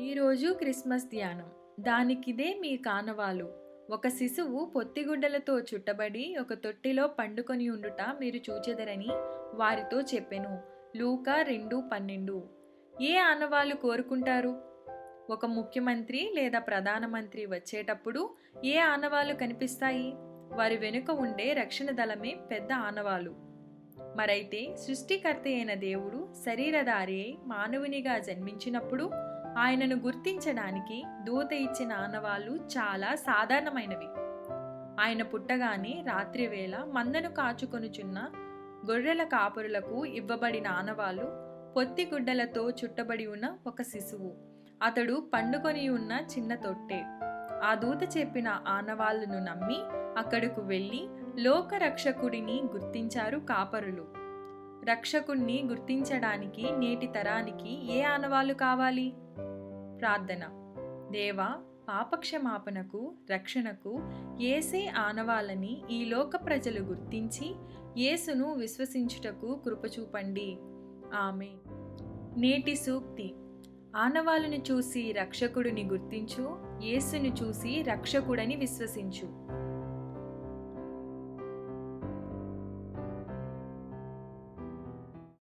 ఈరోజు క్రిస్మస్ ధ్యానం. దానికిదే మీ కానవాలు. ఒక శిశువు పొత్తిగుడ్డలతో చుట్టబడి ఒక తొట్టిలో పండుకొని ఉండుట మీరు చూచెదరని వారితో చెప్పెను. లూకా రెండు పన్నెండు. ఏ ఆనవాళ్ళు కోరుకుంటారు? ఒక ముఖ్యమంత్రి లేదా ప్రధానమంత్రి వచ్చేటప్పుడు ఏ ఆనవాళ్ళు కనిపిస్తాయి? వారి వెనుక ఉండే రక్షణ దళమే పెద్ద ఆనవాలు మరైతే సృష్టికర్త అయిన దేవుడు శరీరధారి అయి మానవునిగా జన్మించినప్పుడు ఆయనను గుర్తించడానికి దూత ఇచ్చిన ఆనవాళ్ళు చాలా సాధారణమైనవి. ఆయన పుట్టగానే రాత్రివేళ మందను కాచుకొనుచున్న గొర్రెల కాపురులకు ఇవ్వబడిన ఆనవాళ్ళు పొత్తి గుడ్డలతో చుట్టబడి ఉన్న ఒక శిశువు. అతడు పండుకొని ఉన్న చిన్న తొట్టె. ఆ దూత చెప్పిన ఆనవాళ్ళను నమ్మి అక్కడకు వెళ్ళి లోక రక్షకుడిని గుర్తించారు కాపరులు. రక్షకుణ్ణి గుర్తించడానికి నేటి తరానికి ఏ ఆనవాలు కావాలి? ప్రార్థన. దేవా పాపక్షమాపణకు రక్షణకు ఏసే ఆనవాలని ఈ లోక ప్రజలు గుర్తించి యేసును విశ్వసించుటకు కృపచూపండి ఆమె నేటి సూక్తి. ఆనవాలను చూసి రక్షకుడిని గుర్తించు యేసును చూసి రక్షకుడని విశ్వసించు.